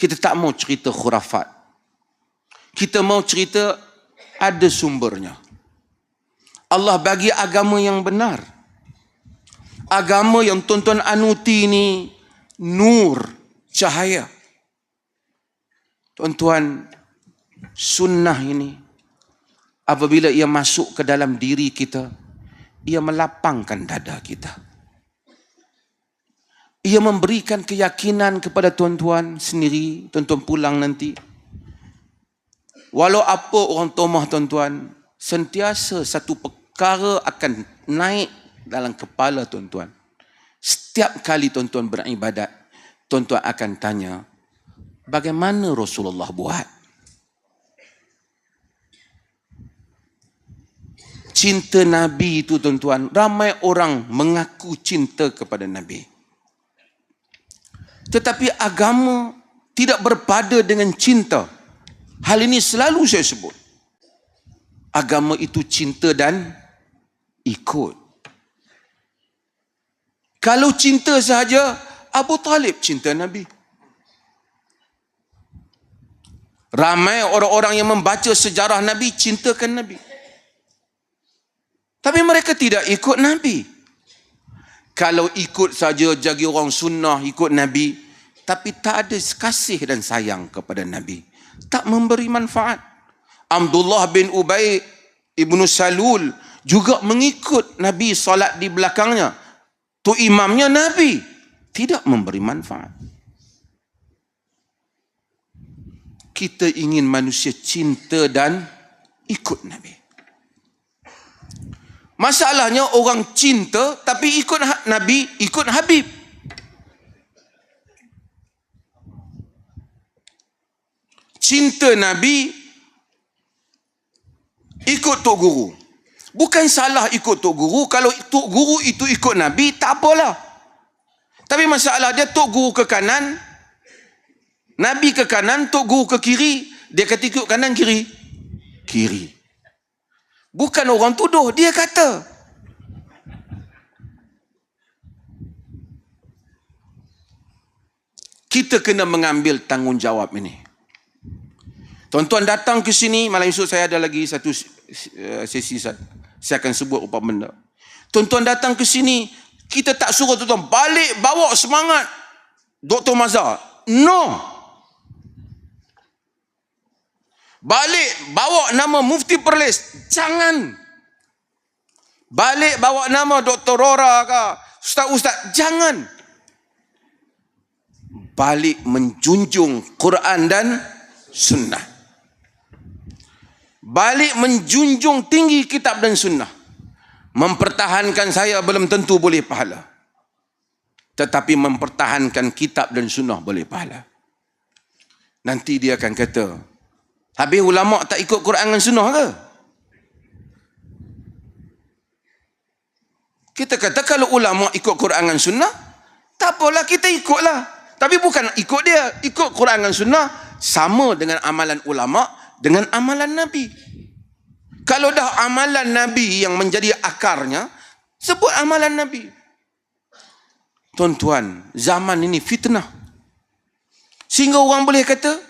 Kita tak mau cerita khurafat. Kita mau cerita ada sumbernya. Allah bagi agama yang benar. Agama yang tuan-tuan anuti ni nur, cahaya. Tuan-tuan, sunnah ini apabila ia masuk ke dalam diri kita, ia melapangkan dada kita ia memberikan keyakinan kepada tuan-tuan sendiri, tuan-tuan pulang nanti. Walau apa orang tomah tuan-tuan, sentiasa satu perkara akan naik dalam kepala tuan-tuan. Setiap kali tuan-tuan beribadat, tuan-tuan akan tanya, bagaimana Rasulullah buat? Cinta Nabi itu tuan-tuan, ramai orang mengaku cinta kepada Nabi. Tetapi agama tidak berpada dengan cinta. Hal ini selalu saya sebut. Agama itu cinta dan ikut. Kalau cinta sahaja, Abu Talib cinta Nabi. Ramai orang-orang yang membaca sejarah Nabi cintakan Nabi. Tapi mereka tidak ikut Nabi kalau ikut saja jadi orang sunnah ikut Nabi tapi tak ada kasih dan sayang kepada Nabi. Tak memberi manfaat. Abdullah bin Ubay ibnu Salul juga mengikut Nabi solat di belakangnya. Tu imamnya Nabi. Tidak memberi manfaat. Kita ingin manusia cinta dan ikut Nabi Masalahnya orang cinta tapi ikut ha- Nabi, ikut Habib. Cinta Nabi ikut Tok Guru. Bukan salah ikut Tok Guru. Kalau Tok Guru itu ikut Nabi, tak apalah. Tapi masalah dia Tok Guru ke kanan, Nabi ke kanan, Tok Guru ke kiri. Dia kata ikut kanan, kiri. Kiri. Bukan orang tuduh, dia kata. Kita kena mengambil tanggungjawab ini. Tuan-tuan datang ke sini, malam esok saya ada lagi satu eh, sesi saya akan sebut apa benda. Tuan-tuan datang ke sini, kita tak suruh tuan-tuan balik bawa semangat Dr. Mazhar. No. Balik bawa nama Mufti Perlis. Jangan. Balik bawa nama Dr. Rora ke Ustaz-Ustaz. Jangan. Balik menjunjung Quran dan Sunnah. Balik menjunjung tinggi kitab dan Sunnah. Mempertahankan saya belum tentu boleh pahala. Tetapi mempertahankan kitab dan Sunnah boleh pahala. Nanti dia akan kata, Habis ulama tak ikut Quran dan sunnah ke? Kita kata kalau ulama ikut Quran dan sunnah, tak apalah kita ikutlah. Tapi bukan ikut dia, ikut Quran dan sunnah sama dengan amalan ulama dengan amalan Nabi. Kalau dah amalan Nabi yang menjadi akarnya, sebut amalan Nabi. Tuan-tuan, zaman ini fitnah. Sehingga orang boleh kata,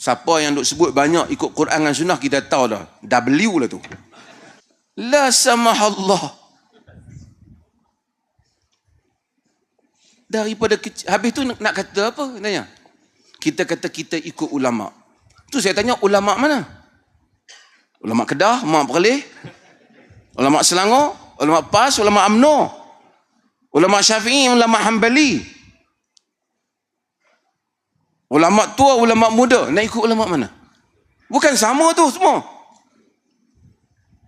Siapa yang duk sebut banyak ikut Quran dan sunnah kita tahu dah. W lah tu. La samahallah. Daripada kecil. Habis tu nak kata apa? Tanya. Kita kata kita ikut ulama. Tu saya tanya ulama mana? Ulama Kedah, ulama Perlis, ulama Selangor, ulama PAS, ulama AMNO, ulama Syafi'i, ulama Hanbali. Ulama tua, ulama muda. Nak ikut ulama mana? Bukan sama tu semua.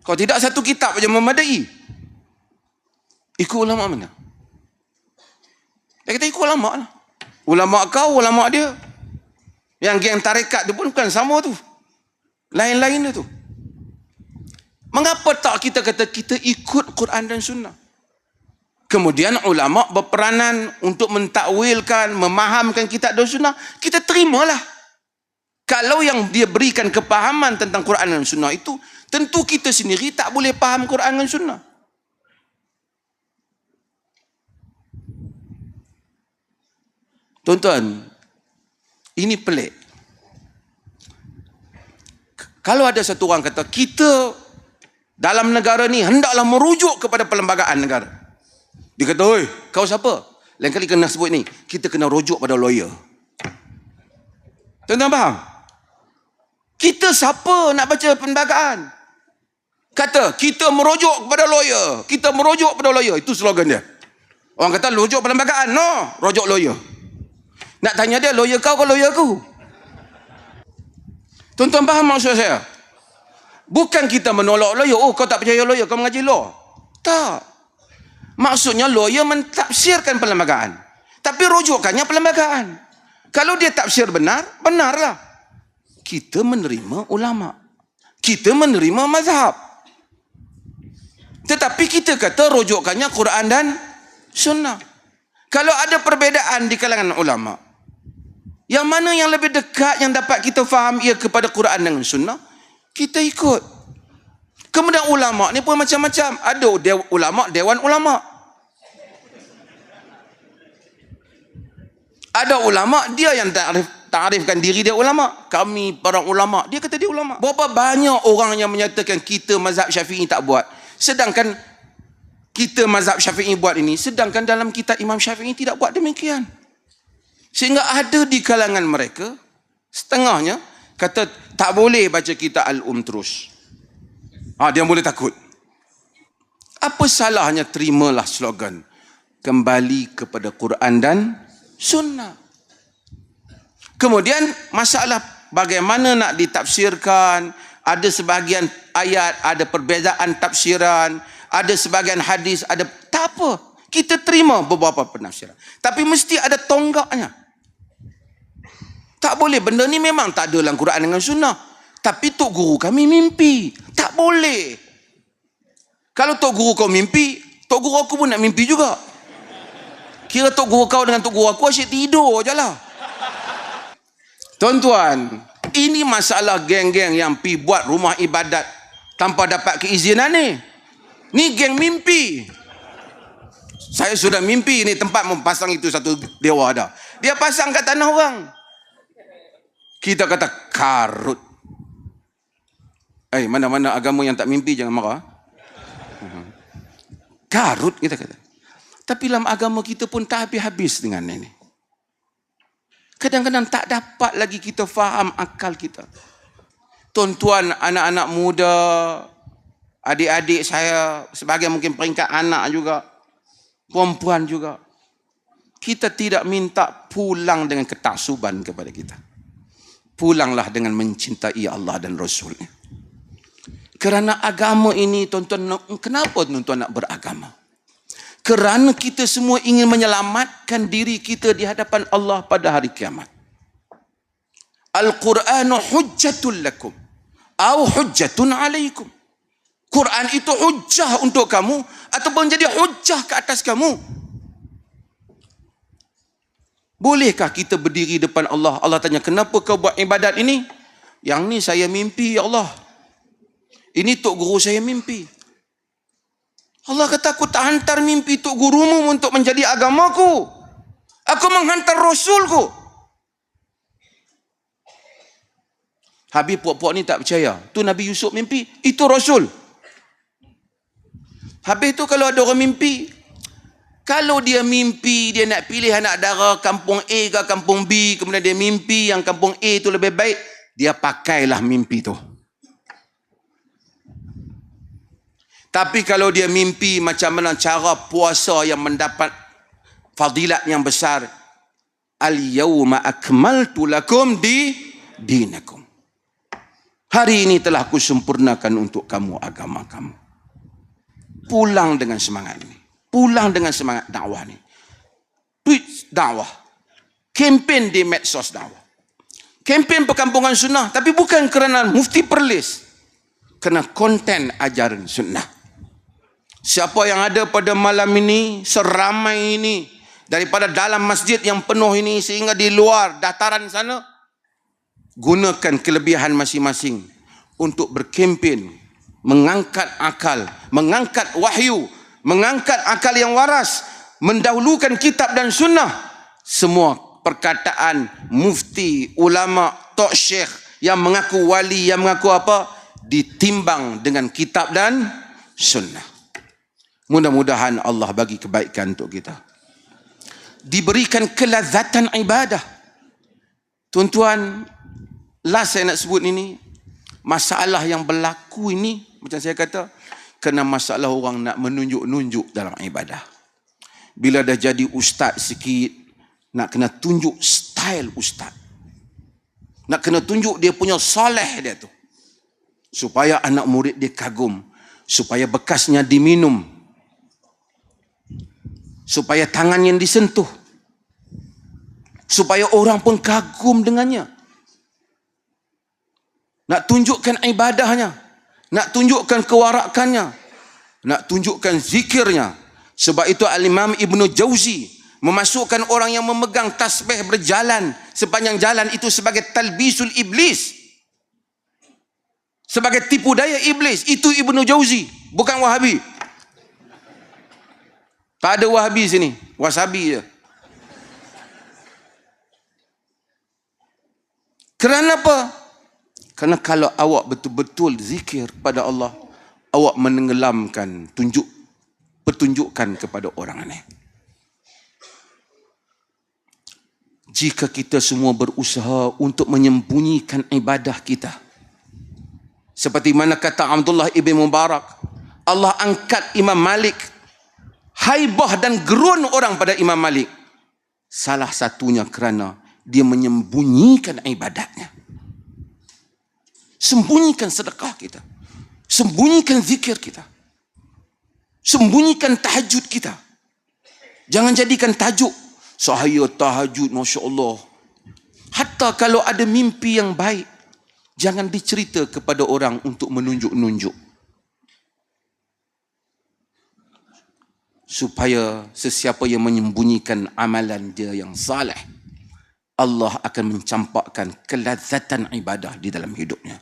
Kalau tidak satu kitab saja memadai. Ikut ulama mana? Dia kata ikut ulama lah. Ulama kau, ulama dia. Yang geng tarekat tu pun bukan sama tu. Lain-lain tu. Mengapa tak kita kata kita ikut Quran dan Sunnah? Kemudian ulama berperanan untuk mentakwilkan, memahamkan kitab dan sunnah. Kita terimalah. Kalau yang dia berikan kepahaman tentang Quran dan sunnah itu, tentu kita sendiri tak boleh faham Quran dan sunnah. Tuan-tuan, Ini pelik. Kalau ada satu orang kata, kita dalam negara ni hendaklah merujuk kepada perlembagaan negara. Dia kata, oi, kau siapa? Lain kali kena sebut ni, kita kena rujuk pada lawyer. Tuan-tuan faham? Kita siapa nak baca perlembagaan? Kata, kita merujuk kepada lawyer. Kita merujuk kepada lawyer. Itu slogan dia. Orang kata, rujuk perlembagaan. No, rujuk lawyer. Nak tanya dia, lawyer kau ke lawyer aku? Tuan-tuan faham maksud saya? Bukan kita menolak lawyer. Oh, kau tak percaya lawyer, kau mengaji law. Tak. Maksudnya lawyer mentafsirkan perlembagaan. Tapi rujukannya perlembagaan. Kalau dia tafsir benar, benarlah. Kita menerima ulama. Kita menerima mazhab. Tetapi kita kata rujukannya Quran dan sunnah. Kalau ada perbezaan di kalangan ulama, yang mana yang lebih dekat yang dapat kita faham ia kepada Quran dengan sunnah, kita ikut. Kemudian ulama ni pun macam-macam. Ada dew, ulama, dewan ulama. Ada ulama dia yang takrif takrifkan diri dia ulama. Kami para ulama, dia kata dia ulama. Berapa banyak orang yang menyatakan kita mazhab Syafi'i tak buat. Sedangkan kita mazhab Syafi'i buat ini, sedangkan dalam kitab Imam Syafi'i tidak buat demikian. Sehingga ada di kalangan mereka, setengahnya, kata tak boleh baca kita Al-Um terus. Ha, dia boleh takut. Apa salahnya terimalah slogan kembali kepada Quran dan Sunnah. Kemudian masalah bagaimana nak ditafsirkan, ada sebahagian ayat, ada perbezaan tafsiran, ada sebahagian hadis, ada tak apa. Kita terima beberapa penafsiran. Tapi mesti ada tonggaknya. Tak boleh. Benda ni memang tak ada dalam Quran dengan sunnah. Tapi Tok Guru kami mimpi. Tak boleh. Kalau Tok Guru kau mimpi, Tok Guru aku pun nak mimpi juga. Kira Tok Guru kau dengan Tok Guru aku asyik tidur je lah. Tuan-tuan, ini masalah geng-geng yang pi buat rumah ibadat tanpa dapat keizinan ni. Ni geng mimpi. Saya sudah mimpi ni tempat mempasang itu satu dewa dah. Dia pasang kat tanah orang. Kita kata karut. Eh, mana-mana agama yang tak mimpi jangan marah. Karut kita kata. Tapi dalam agama kita pun tak habis-habis dengan ini. Kadang-kadang tak dapat lagi kita faham akal kita. Tuan-tuan, anak-anak muda, adik-adik saya, sebagai mungkin peringkat anak juga, perempuan juga. Kita tidak minta pulang dengan ketaksuban kepada kita pulanglah dengan mencintai Allah dan Rasulnya. Kerana agama ini, tuan-tuan, kenapa tuan-tuan nak beragama? Kerana kita semua ingin menyelamatkan diri kita di hadapan Allah pada hari kiamat. Al-Quran hujjatul lakum. Au hujjatun alaikum. Quran itu hujjah untuk kamu ataupun jadi hujjah ke atas kamu. Bolehkah kita berdiri depan Allah? Allah tanya, kenapa kau buat ibadat ini? Yang ni saya mimpi, ya Allah. Ini Tok Guru saya mimpi. Allah kata, aku tak hantar mimpi Tok Gurumu untuk menjadi agamaku. Aku menghantar Rasulku. Habis puak-puak ni tak percaya. Tu Nabi Yusuf mimpi, itu Rasul. Habis tu kalau ada orang mimpi, kalau dia mimpi dia nak pilih anak dara kampung A ke kampung B, kemudian dia mimpi yang kampung A tu lebih baik, dia pakailah mimpi tu. Tapi kalau dia mimpi macam mana cara puasa yang mendapat fadilat yang besar, al-yawma akmaltu lakum di dinakum. Hari ini telah kusempurnakan untuk kamu agama kamu. Pulang dengan semangat ini pulang dengan semangat dakwah ni. Tweet dakwah. Kempen di medsos dakwah. Kempen perkampungan sunnah. Tapi bukan kerana mufti perlis. Kerana konten ajaran sunnah. Siapa yang ada pada malam ini, seramai ini, daripada dalam masjid yang penuh ini sehingga di luar dataran sana, gunakan kelebihan masing-masing untuk berkempen, mengangkat akal, mengangkat wahyu, mengangkat akal yang waras, mendahulukan kitab dan sunnah, semua perkataan mufti, ulama, tok syekh yang mengaku wali, yang mengaku apa, ditimbang dengan kitab dan sunnah. Mudah-mudahan Allah bagi kebaikan untuk kita. Diberikan kelazatan ibadah. Tuan-tuan, last saya nak sebut ini, masalah yang berlaku ini, macam saya kata, kena masalah orang nak menunjuk-nunjuk dalam ibadah. Bila dah jadi ustaz sikit, nak kena tunjuk style ustaz. Nak kena tunjuk dia punya soleh dia tu. Supaya anak murid dia kagum. Supaya bekasnya diminum. Supaya tangannya disentuh. Supaya orang pun kagum dengannya. Nak tunjukkan ibadahnya. Nak tunjukkan kewarakannya. Nak tunjukkan zikirnya. Sebab itu Al-Imam Ibn Jauzi memasukkan orang yang memegang tasbih berjalan sepanjang jalan itu sebagai talbisul iblis. Sebagai tipu daya iblis. Itu Ibn Jauzi. Bukan Wahabi. Tak ada Wahabi sini. Wasabi je. Kerana apa? Kerana kalau awak betul-betul zikir kepada Allah, awak menenggelamkan tunjuk pertunjukan kepada orang ini. Jika kita semua berusaha untuk menyembunyikan ibadah kita, seperti mana kata Abdullah ibn Mubarak, Allah angkat Imam Malik, haibah dan gerun orang pada Imam Malik. Salah satunya kerana dia menyembunyikan ibadatnya. Sembunyikan sedekah kita. Sembunyikan zikir kita. Sembunyikan tahajud kita. Jangan jadikan tajuk. Saya tahajud, Masya Allah. Hatta kalau ada mimpi yang baik, jangan dicerita kepada orang untuk menunjuk-nunjuk. Supaya sesiapa yang menyembunyikan amalan dia yang saleh, Allah akan mencampakkan kelazatan ibadah di dalam hidupnya.